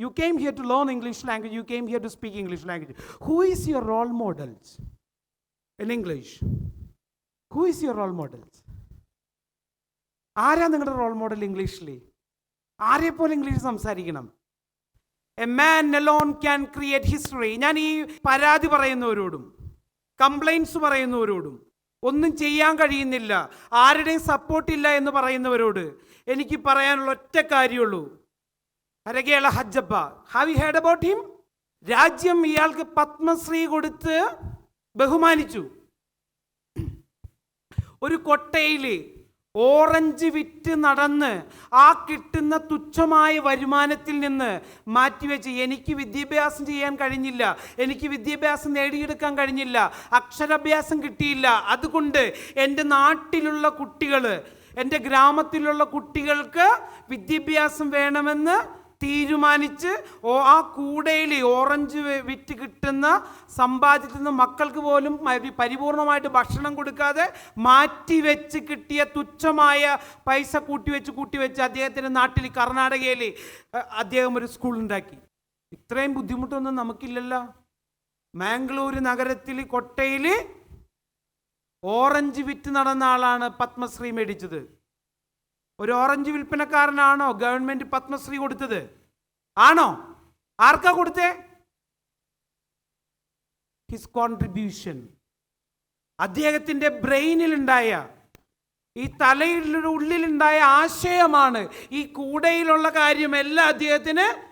You came here to learn English language, you came here to speak English language. Who is your role models in English? Who is your role models? ആരാ നിങ്ങളുടെ role model ഇംഗ്ലീഷിൽ ആരെ പോലെ English സംസാരിക്കണം a man alone can create history ഞാൻ ഈ പരാതി പറയുന്നവരോടും complaints പറയുന്നവരോടും ഒന്നും ചെയ്യാൻ കഴിയുന്നില്ല ആരുടെയും സപ്പോർട്ടില്ല എന്ന് പറയുന്നവരോട് എനിക്ക് പറയാനുള്ള ഒറ്റ കാര്യമുള്ളൂ Harekala Hajabba have you heard about him രാജ്യം ഇയാൾക്ക് പത്മശ്രീ കൊടുത്ത് ബഹുമാനിച്ചു. ഒരു കൊട്ടയിൽ ഓറഞ്ച് വിറ്റ് നടന്ന് ആ കിട്ടുന്ന തുച്ഛമായ വരുമാനത്തിൽ നിന്ന് മാറ്റിവെച്ച് എനിക്ക് വിദ്യാഭ്യാസം ചെയ്യാൻ കഴിഞ്ഞില്ല. എനിക്ക് വിദ്യാഭ്യാസം നേടിയെടുക്കാൻ കഴിഞ്ഞില്ല. അക്ഷരാഭ്യാസം കിട്ടിയില്ല. അതുകൊണ്ട് എന്റെ നാട്ടിലുള്ള കുട്ടികൾ എന്റെ ഗ്രാമത്തിലുള്ള കുട്ടികൾക്ക് വിദ്യാഭ്യാസം വേണമെന്ന് തീരുമാനിച്ച് ഓ ആ കൂടയിൽ ഓറഞ്ച് വിറ്റ് കിട്ടുന്ന സമ്പാദ്യത്തിൽ മക്കൾക്ക് പോലും പരിപൂർണമായിട്ട് ഭക്ഷണം കൊടുക്കാതെ മാറ്റി വെച്ച് കിട്ടിയ തുച്ഛമായ പൈസ കൂട്ടിവെച്ച് കൂട്ടിവെച്ച് അദ്ദേഹത്തിന്റെ നാട്ടിൽ കർണാടകയിൽ അദ്ദേഹം ഒരു സ്കൂൾ ഉണ്ടാക്കി. ഇത്രയും ബുദ്ധിമുട്ടൊന്നും നമുക്കില്ലല്ലോ. മാംഗ്ലൂർ നഗരത്തിൽ കൊട്ടയിൽ ഓറഞ്ച് വിറ്റ് നടന്ന ആളാണ് പത്മശ്രീ മേടിച്ചത്. ഒരു ഓറഞ്ച് വിൽപ്പനക്കാരനാണോ ഗവൺമെന്റ് പത്മശ്രീ കൊടുത്തത്? ആണോ? ആർക്കാ കൊടുത്തേ? ഹിസ് കോൺട്രിബ്യൂഷൻ അദ്ദേഹത്തിന്റെ ബ്രെയിനിലുണ്ടായ ഈ തലയുടെ ഉള്ളിലുണ്ടായ ആശയമാണ് ഈ കൂടയിലുള്ള കാര്യമെല്ലാം അദ്ദേഹത്തിന്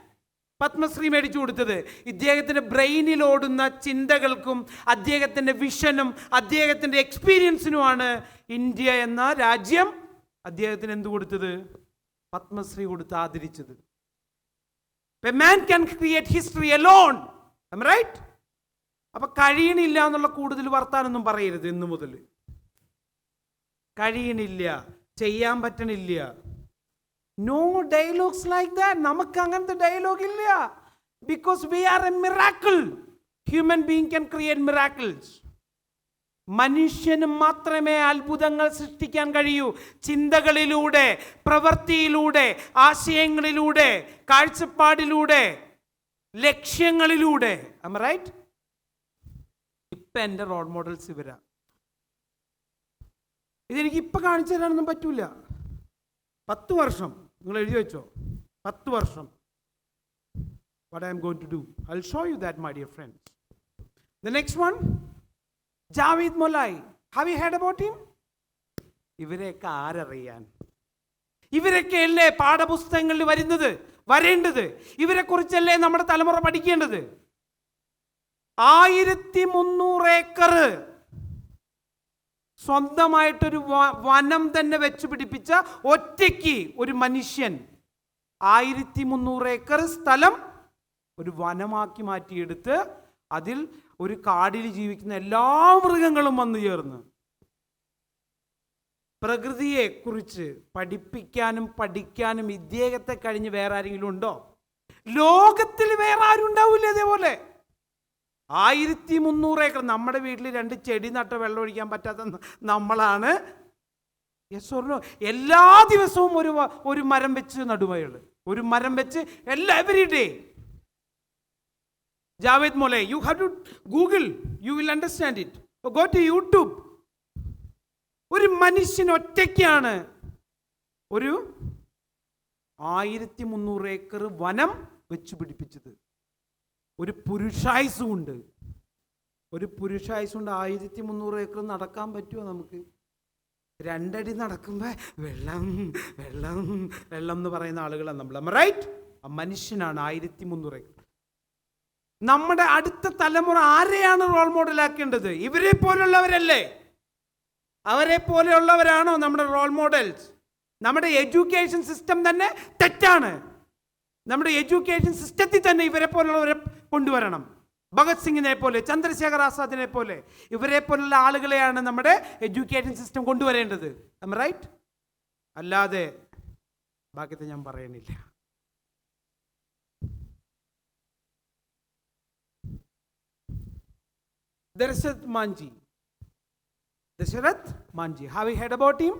പത്മശ്രീ മേടിച്ചു കൊടുത്തത്. ഇദ്ദേഹത്തിന്റെ ബ്രെയിനിലോടുന്ന ചിന്തകൾക്കും അദ്ദേഹത്തിന്റെ വിഷനും അദ്ദേഹത്തിന്റെ എക്സ്പീരിയൻസിനുമാണ് ഇന്ത്യ എന്ന രാജ്യം അദ്ദേഹത്തിന് എന്ത് കൊടുത്തത്? പത്മശ്രീ കൊടുത്ത് ആദരിച്ചത്. A man can create history alone right അപ്പൊ കഴിയണില്ല എന്നുള്ള കൂടുതൽ വർത്താനൊന്നും പറയരുത് ഇന്നു മുതൽ. കഴിയണില്ല ചെയ്യാൻ പറ്റണില്ല. നോ ഡയലോഗ്സ് ലൈക്ക് ദാറ്റ് നമുക്ക് അങ്ങനത്തെ ഡയലോഗ് ഇല്ല. Because we are a miracle human being can create miracles മനുഷ്യന് മാത്രമേ അത്ഭുതങ്ങൾ സൃഷ്ടിക്കാൻ കഴിയൂ. ചിന്തകളിലൂടെ പ്രവൃത്തിയിലൂടെ ആശയങ്ങളിലൂടെ കാഴ്ചപ്പാടിലൂടെ ലക്ഷ്യങ്ങളിലൂടെ. റൈറ്റ് ഇപ്പം എന്റെ റോൾ മോഡൽസ് ഇവരാ. ഇതെനിക്ക് ഇപ്പം കാണിച്ചു തരാനൊന്നും പറ്റൂല. പത്ത് വർഷം. നിങ്ങൾ എഴുതി വെച്ചോ? പത്ത് വർഷം. What I am going to do. I'll show you that my dear friends The next one, Javed Molai. Have you heard about him ഇവരെയൊക്കെ ആരറിയാൻ? ഇവരൊക്കെ അല്ലേ പാഠപുസ്തകങ്ങളിൽ വരുന്നത്? വരേണ്ടത്. ഇവരെ കുറിച്ചല്ലേ നമ്മുടെ തലമുറ പഠിക്കേണ്ടത്? ആയിരത്തി മുന്നൂറ് ഏക്കർ സ്വന്തമായിട്ടൊരു വനം തന്നെ വെച്ച് പിടിപ്പിച്ച ഒറ്റയ്ക്ക് ഒരു മനുഷ്യൻ ആയിരത്തി മുന്നൂറ് ഏക്കർ സ്ഥലം ഒരു വനമാക്കി മാറ്റിയെടുത്ത് അതിൽ ഒരു കാടിൽ ജീവിക്കുന്ന എല്ലാ മൃഗങ്ങളും വന്നു ചേർന്ന്. പ്രകൃതിയെ കുറിച്ച് പഠിപ്പിക്കാനും പഠിക്കാനും ഇദ്ദേഹത്തെ കഴിഞ്ഞ് വേറെ ആരെങ്കിലും ഉണ്ടോ? ലോകത്തിൽ വേറെ ആരും ഉണ്ടാവില്ല ഇതേപോലെ. ആയിരത്തി മുന്നൂറ് ഏക്കർ. നമ്മുടെ വീട്ടിൽ രണ്ട് ചെടി നട്ട വെള്ളം ഒഴിക്കാൻ പറ്റാത്ത നമ്മളാണ്. യെസ് എല്ലാ ദിവസവും ഒരു ഒരു മരം വെച്ച് നടുവയൾ ഒരു മരം വെച്ച് എല്ലാ every day Javed Molai you have to Google you will understand it go to YouTube ഒരു മനുഷ്യൻ ഒറ്റയ്ക്കാണ്. ഒരു ആയിരത്തി മുന്നൂറ് ഏക്കർ വനം വെച്ച് പിടിപ്പിച്ചത്. ഒരു പുരുഷായുസുണ്ട് ഒരു പുരുഷായുസുണ്ട് ആയിരത്തി മുന്നൂറ് ഏക്കർ നടക്കാൻ പറ്റുമോ നമുക്ക്? രണ്ടടി നടക്കുമ്പോൾ വെള്ളം വെള്ളം വെള്ളം എന്ന് പറയുന്ന ആളുകളാണ് നമ്മൾ റൈറ്റ് ആ മനുഷ്യനാണ് ആയിരത്തി മുന്നൂറ് ഏക്കർ. നമ്മുടെ അടുത്ത തലമുറ ആരെയാണ് റോൾ മോഡലാക്കേണ്ടത് ഇവരെ പോലുള്ളവരല്ലേ? അവരെ പോലെയുള്ളവരാണോ നമ്മുടെ റോൾ മോഡൽസ് നമ്മുടെ എഡ്യൂക്കേഷൻ സിസ്റ്റം തന്നെ തെറ്റാണ്. നമ്മുടെ എഡ്യൂക്കേഷൻ സിസ്റ്റത്തിൽ തന്നെ ഇവരെ പോലുള്ളവരെ കൊണ്ടുവരണം. ഭഗത് സിംഗിനെ പോലെ ചന്ദ്രശേഖർ ആസാദിനെ പോലെ ഇവരെ പോലുള്ള ആളുകളെയാണ് നമ്മുടെ എഡ്യൂക്കേഷൻ സിസ്റ്റം കൊണ്ടുവരേണ്ടത്. റൈറ്റ് അല്ലാതെ ബാക്കിയത്തെ ഞാൻ പറയണില്ല. Dashrath Manjhi Dashrath Manjhi have you heard about him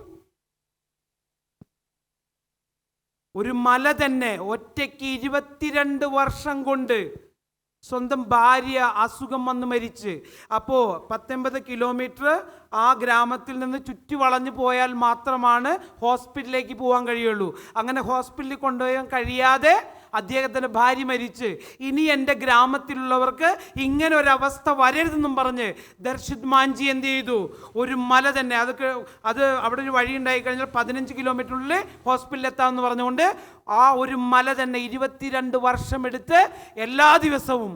ഒരു മല തന്നെ ഒറ്റയ്ക്ക് ഇരുപത്തിരണ്ട് വർഷം കൊണ്ട് സ്വന്തം ഭാര്യ അസുഖം വന്ന് മരിച്ച്. അപ്പോൾ പത്തൊമ്പത് കിലോമീറ്റർ ആ ഗ്രാമത്തിൽ നിന്ന് ചുറ്റി വളഞ്ഞു പോയാൽ മാത്രമാണ് ഹോസ്പിറ്റലിലേക്ക് പോകാൻ കഴിയുള്ളൂ. അങ്ങനെ ഹോസ്പിറ്റലിൽ കൊണ്ടുപോകാൻ കഴിയാതെ അദ്ദേഹത്തിന്റെ ഭാര്യ മരിച്ച്. ഇനി എന്റെ ഗ്രാമത്തിലുള്ളവർക്ക് ഇങ്ങനെ ഒരവസ്ഥ വരരുതെന്നും പറഞ്ഞ് ദർശിത് മാഞ്ചി എന്ത് ചെയ്തു? ഒരു മല തന്നെ അതൊക്കെ അത് അവിടെ ഒരു വഴി ഉണ്ടായി കഴിഞ്ഞാൽ പതിനഞ്ച് കിലോമീറ്ററിനുള്ളിൽ ഹോസ്പിറ്റലിൽ എത്താമെന്ന് പറഞ്ഞുകൊണ്ട് ആ ഒരു മല തന്നെ ഇരുപത്തിരണ്ട് വർഷം എടുത്ത് എല്ലാ ദിവസവും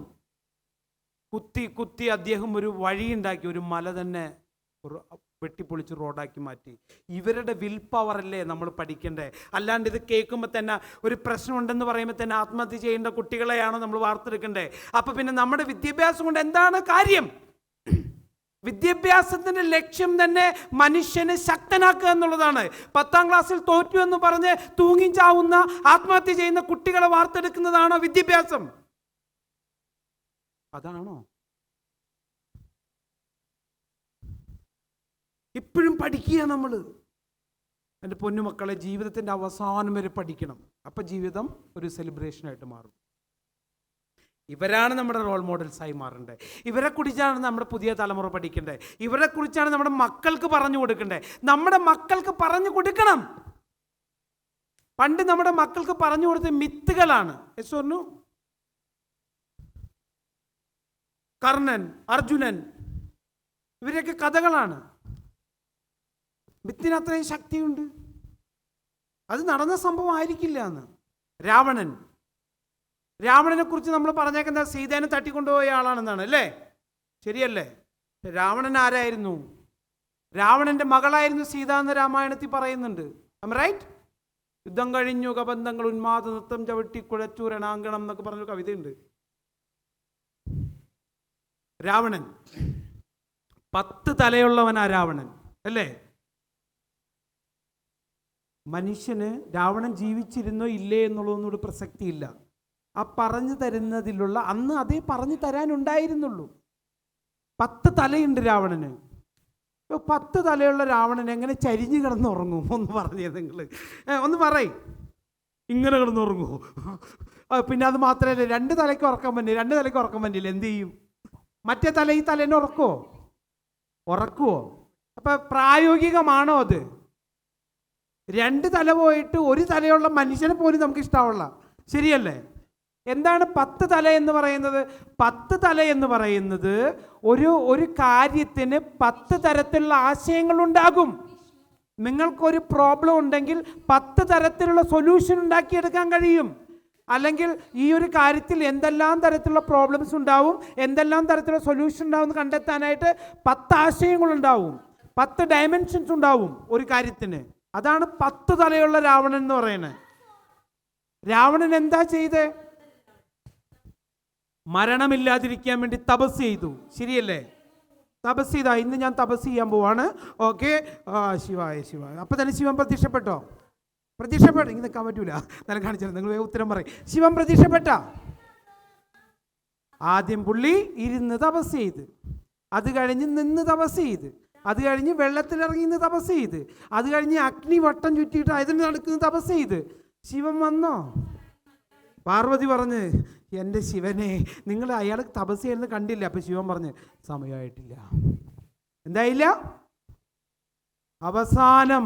കുത്തി കുത്തി അദ്ദേഹം ഒരു വഴിയുണ്ടാക്കി ഒരു മല തന്നെ വെട്ടിപ്പൊളിച്ച് റോഡാക്കി മാറ്റി. ഇവരുടെ വിൽ പവർ അല്ലേ നമ്മൾ പഠിക്കണ്ടേ? അല്ലാണ്ട് ഇത് കേൾക്കുമ്പോൾ തന്നെ ഒരു പ്രശ്നമുണ്ടെന്ന് പറയുമ്പോൾ തന്നെ ആത്മഹത്യ ചെയ്യേണ്ട കുട്ടികളെയാണോ നമ്മൾ വാർത്തെടുക്കണ്ടേ? അപ്പോൾ പിന്നെ നമ്മുടെ വിദ്യാഭ്യാസം കൊണ്ട് എന്താണ് കാര്യം? വിദ്യാഭ്യാസത്തിന്റെ ലക്ഷ്യം തന്നെ മനുഷ്യനെ ശക്തനാക്കുക എന്നുള്ളതാണ്. പത്താം ക്ലാസ്സിൽ തോറ്റു എന്ന് പറഞ്ഞ് തൂങ്ങിച്ചാവുന്ന ആത്മഹത്യ ചെയ്യുന്ന കുട്ടികളെ വാർത്തെടുക്കുന്നതാണോ വിദ്യാഭ്യാസം? അതാണോ? ഇപ്പോഴും പഠിക്കുക നമ്മൾ എന്റെ പൊന്നുമക്കളെ ജീവിതത്തിന്റെ അവസാനം വരെ പഠിക്കണം. അപ്പം ജീവിതം ഒരു സെലിബ്രേഷനായിട്ട് മാറും. ഇവരാണ് നമ്മുടെ റോൾ മോഡൽസായി മാറേണ്ടത് ഇവരെ കുറിച്ചാണ് നമ്മുടെ പുതിയ തലമുറ പഠിക്കേണ്ടത് ഇവരെ കുറിച്ചാണ് നമ്മുടെ മക്കൾക്ക് പറഞ്ഞു കൊടുക്കേണ്ടത് നമ്മുടെ മക്കൾക്ക് പറഞ്ഞു കൊടുക്കണം. പണ്ട് നമ്മുടെ മക്കൾക്ക് പറഞ്ഞു കൊടുത്ത മിത്തുകളാണ്. യശോന്നു കർണൻ അർജുനൻ ഇവരൊക്കെ കഥകളാണ്. മിത്തിന് അത്രയും ശക്തിയുണ്ട്. അത് നടന്ന സംഭവം ആയിരിക്കില്ല എന്ന്. രാവണൻ. രാവണനെ കുറിച്ച് നമ്മൾ പറഞ്ഞേക്കുന്ന സീതേനെ തട്ടിക്കൊണ്ടുപോയ ആളാണെന്നാണ് അല്ലേ? ശരിയല്ലേ? രാവണൻ ആരായിരുന്നു? രാവണന്റെ മകളായിരുന്നു സീത എന്ന് രാമായണത്തിൽ പറയുന്നുണ്ട്. റൈറ്റ് യുദ്ധം കഴിഞ്ഞു കബന്ധങ്ങൾ ഉന്മാദ നൃത്തം ചവിട്ടി കുഴച്ചു രണാങ്കണം എന്നൊക്കെ പറഞ്ഞൊരു കവിതയുണ്ട്. രാവണൻ. പത്ത് തലയുള്ളവനാ രാവണൻ അല്ലേ? മനുഷ്യന് രാവണൻ ജീവിച്ചിരുന്നോ ഇല്ലേ എന്നുള്ളതൊന്നും ഒരു പ്രസക്തിയില്ല. ആ പറഞ്ഞു തരുന്നതിലുള്ള അന്ന് അതേ പറഞ്ഞു തരാനുണ്ടായിരുന്നുള്ളൂ. പത്ത് തലയുണ്ട് രാവണന്. പത്ത് തലയുള്ള രാവണൻ എങ്ങനെ ചരിഞ്ഞു കിടന്നുറങ്ങും? ഒന്ന് പറഞ്ഞേ നിങ്ങൾ ഒന്ന് പറയ്. ഇങ്ങനെ കിടന്നുറങ്ങുമോ പിന്നെ അത് മാത്രമല്ല രണ്ട് തലയ്ക്ക് ഉറക്കാൻ പറ്റില്ല രണ്ട് തലയ്ക്ക് ഉറക്കാൻ പറ്റില്ല എന്ത് ചെയ്യും? മറ്റേ തല ഈ തലേനെ ഉറക്കുമോ ഉറക്കുമോ അപ്പം പ്രായോഗികമാണോ അത്? രണ്ട് തല പോയിട്ട് ഒരു തലയുള്ള മനുഷ്യനെ പോലും നമുക്ക് ഇഷ്ടമുള്ള ശരിയല്ലേ? എന്താണ് പത്ത് തല എന്ന് പറയുന്നത്? പത്ത് തല എന്ന് പറയുന്നത് ഒരു ഒരു കാര്യത്തിന് പത്ത് തരത്തിലുള്ള ആശയങ്ങൾ ഉണ്ടാകും. നിങ്ങൾക്കൊരു പ്രോബ്ലം ഉണ്ടെങ്കിൽ പത്ത് തരത്തിലുള്ള സൊല്യൂഷൻ ഉണ്ടാക്കിയെടുക്കാൻ കഴിയും. അല്ലെങ്കിൽ ഈ ഒരു കാര്യത്തിൽ എന്തെല്ലാം തരത്തിലുള്ള പ്രോബ്ലംസ് ഉണ്ടാവും എന്തെല്ലാം തരത്തിലുള്ള സൊല്യൂഷൻ ഉണ്ടാവും കണ്ടെത്താനായിട്ട് പത്ത് ആശയങ്ങളുണ്ടാവും പത്ത് ഡയമെൻഷൻസ് ഉണ്ടാവും ഒരു കാര്യത്തിന്. അതാണ് പത്ത് തലയുള്ള രാവണൻ എന്ന് പറയുന്നത്. രാവണൻ എന്താ ചെയ്തേ? മരണമില്ലാതിരിക്കാൻ വേണ്ടി തപസ് ചെയ്തു. ശരിയല്ലേ? തപസ് ചെയ്താ ഇന്ന് ഞാൻ തപസ് ചെയ്യാൻ പോവാണ്. ഓക്കെ? ആ ശിവായ ശിവായ. അപ്പൊ തന്നെ ശിവൻ പ്രത്യക്ഷപ്പെട്ടോ? പ്രത്യക്ഷപ്പെട്ട ഇങ്ങനെ നിൽക്കാൻ പറ്റൂല. ഞാൻ കാണിച്ചത് നിങ്ങൾ ഉത്തരം പറയും. ശിവൻ പ്രത്യക്ഷപ്പെട്ട? ആദ്യം പുള്ളി ഇരുന്ന് തപസ് ചെയ്ത്. അത് കഴിഞ്ഞ് നിന്ന് തപസ് ചെയ്ത്. അത് കഴിഞ്ഞ് വെള്ളത്തിലിറങ്ങി നിന്ന് തപസ് ചെയ്ത്. അത് കഴിഞ്ഞ് അഗ്നി വട്ടം ചുറ്റിയിട്ട് അതിന് നടക്കുന്ന തപസ് ചെയ്ത്. ശിവൻ വന്നോ? പാർവതി പറഞ്ഞ് എന്റെ ശിവനെ നിങ്ങൾ അയാൾ തപസ് ചെയ്യുന്നത് കണ്ടില്ല. അപ്പം ശിവൻ പറഞ്ഞ് സമയമായിട്ടില്ല. എന്തായില്ല? അവസാനം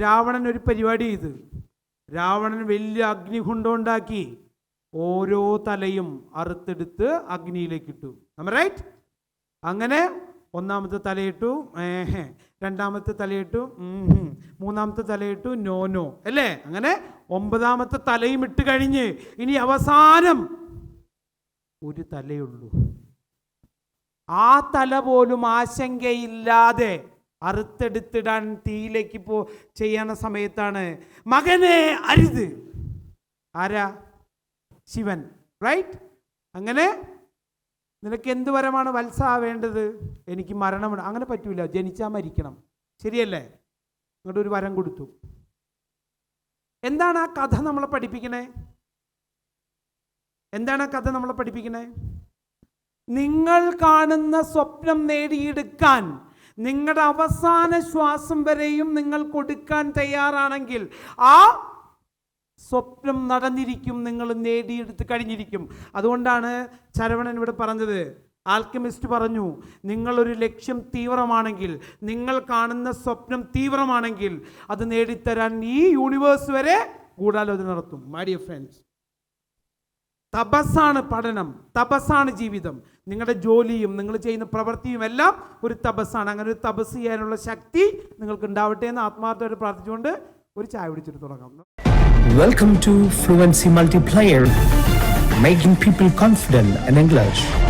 രാവണൻ ഒരു പരിപാടി ചെയ്ത്. രാവണൻ വലിയ അഗ്നി ഉണ്ടാക്കി ഓരോ തലയും അറുത്തെടുത്ത് അഗ്നിയിലേക്ക് ഇട്ടു. റൈറ്റ് അങ്ങനെ ഒന്നാമത്തെ തലയിട്ടു ഏഹേ രണ്ടാമത്തെ തലയിട്ടു മൂന്നാമത്തെ തലയിട്ടു നോ നോ അല്ലേ? അങ്ങനെ ഒമ്പതാമത്തെ തലയും ഇട്ട് കഴിഞ്ഞ് ഇനി അവസാനം ഒരു തലയുള്ളൂ. ആ തല പോലും ആശങ്കയില്ലാതെ അറുത്തെടുത്തിടാൻ തീയിലേക്ക് പോ ചെയ്യണ സമയത്താണ്. മകനെ അരുത്. ആരാ? ശിവൻ. റൈറ്റ് അങ്ങനെ നിനക്ക് എന്ത് വരമാണ് വത്സ വേണ്ടത് എനിക്ക് മരണം അങ്ങനെ പറ്റൂല. ജനിച്ചാൽ മരിക്കണം. ശരിയല്ലേ? അങ്ങോട്ട് ഒരു വരം കൊടുത്തു. എന്താണ് ആ കഥ നമ്മളെ പഠിപ്പിക്കണേ? എന്താണ് ആ കഥ നമ്മളെ പഠിപ്പിക്കണേ? നിങ്ങൾ കാണുന്ന സ്വപ്നം നേടിയെടുക്കാൻ നിങ്ങളുടെ അവസാന ശ്വാസം വരെയും നിങ്ങൾ കൊടുക്കാൻ തയ്യാറാണെങ്കിൽ ആ സ്വപ്നം നടന്നിരിക്കും നിങ്ങൾ നേടിയെടുത്ത് കഴിഞ്ഞിരിക്കും. അതുകൊണ്ടാണ് ചരവണൻ ഇവിടെ പറഞ്ഞത്. ആൽക്കമിസ്റ്റ് പറഞ്ഞു നിങ്ങളൊരു ലക്ഷ്യം തീവ്രമാണെങ്കിൽ നിങ്ങൾ കാണുന്ന സ്വപ്നം തീവ്രമാണെങ്കിൽ അത് നേടിത്തരാൻ ഈ യൂണിവേഴ്സ് വരെ ഗൂഢാലോചന നടത്തും. മൈ ഫ്രണ്ട്സ് തപസ്സാണ് പഠനം തപസ്സാണ് ജീവിതം. നിങ്ങളുടെ ജോലിയും നിങ്ങൾ ചെയ്യുന്ന പ്രവൃത്തിയും എല്ലാം ഒരു തപസ്സാണ്. അങ്ങനെ ഒരു തപസ് ചെയ്യാനുള്ള ശക്തി നിങ്ങൾക്ക് ഉണ്ടാവട്ടെ എന്ന് ആത്മാർത്ഥമായിട്ട് പ്രാർത്ഥിച്ചുകൊണ്ട് ഒരു ചായ പിടിച്ചിട്ട് തുടങ്ങാം. Welcome to Fluency Multiplier, making people confident in English.